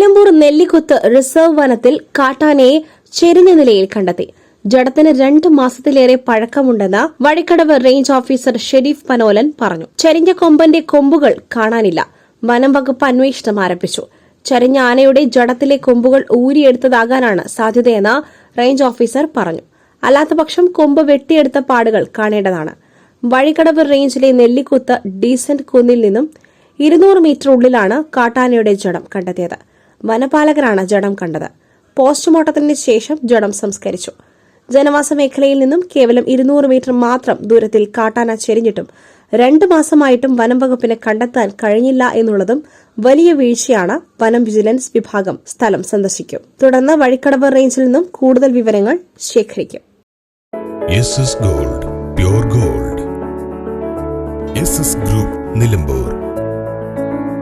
Nellikuth reserve വനത്തിൽ കാട്ടാനയെ ചെരിഞ്ഞ നിലയിൽ കണ്ടെത്തി. ജഡത്തിന് രണ്ട് മാസത്തിലേറെ പഴക്കമുണ്ടെന്ന് വഴിക്കടവ് റേഞ്ച് ഓഫീസർ ഷെരീഫ് പനോലൻ പറഞ്ഞു. ചെരിഞ്ഞ കൊമ്പന്റെ കൊമ്പുകൾ കാണാനില്ല. വനം വകുപ്പ് അന്വേഷണം ആരംഭിച്ചു. ചരിഞ്ഞ ആനയുടെ ജഡത്തിലെ കൊമ്പുകൾ ഊരിയെടുത്തതാകാനാണ് സാധ്യതയെന്ന് റേഞ്ച് ഓഫീസർ പറഞ്ഞു. അല്ലാത്തപക്ഷം കൊമ്പ് വെട്ടിയെടുത്ത പാടുകൾ കാണേണ്ടതാണ്. വഴിക്കടവ് റേഞ്ചിലെ നെല്ലിക്കുത്ത് ഡീസന്റ് കുന്നിൽ നിന്നും ഇരുന്നൂറ് മീറ്റർ ഉള്ളിലാണ് കാട്ടാനയുടെ ജഡം കണ്ടെത്തിയത്. വനപാലകരാണ് ജഡം കണ്ടത്. പോസ്റ്റ്മോർട്ടത്തിന് ശേഷം ജഡം സംസ്കരിച്ചു. ജനവാസ മേഖലയിൽ നിന്നും കേവലം ഇരുന്നൂറ് മീറ്റർ മാത്രം ദൂരത്തിൽ കാട്ടാന ചെരിഞ്ഞിട്ടും രണ്ടു മാസമായിട്ടും വനം വകുപ്പിനെ കണ്ടെത്താൻ കഴിഞ്ഞില്ല എന്നുള്ളതും വലിയ വീഴ്ചയാണ് വനം വിജിലൻസ് വിഭാഗം സ്ഥലം സന്ദർശിക്കും. തുടർന്ന് വഴിക്കടവ് റേഞ്ചിൽ നിന്നും കൂടുതൽ വിവരങ്ങൾ ശേഖരിക്കും. Gold gold. ഗ്രൂപ്പ് നിലമ്പൂർ.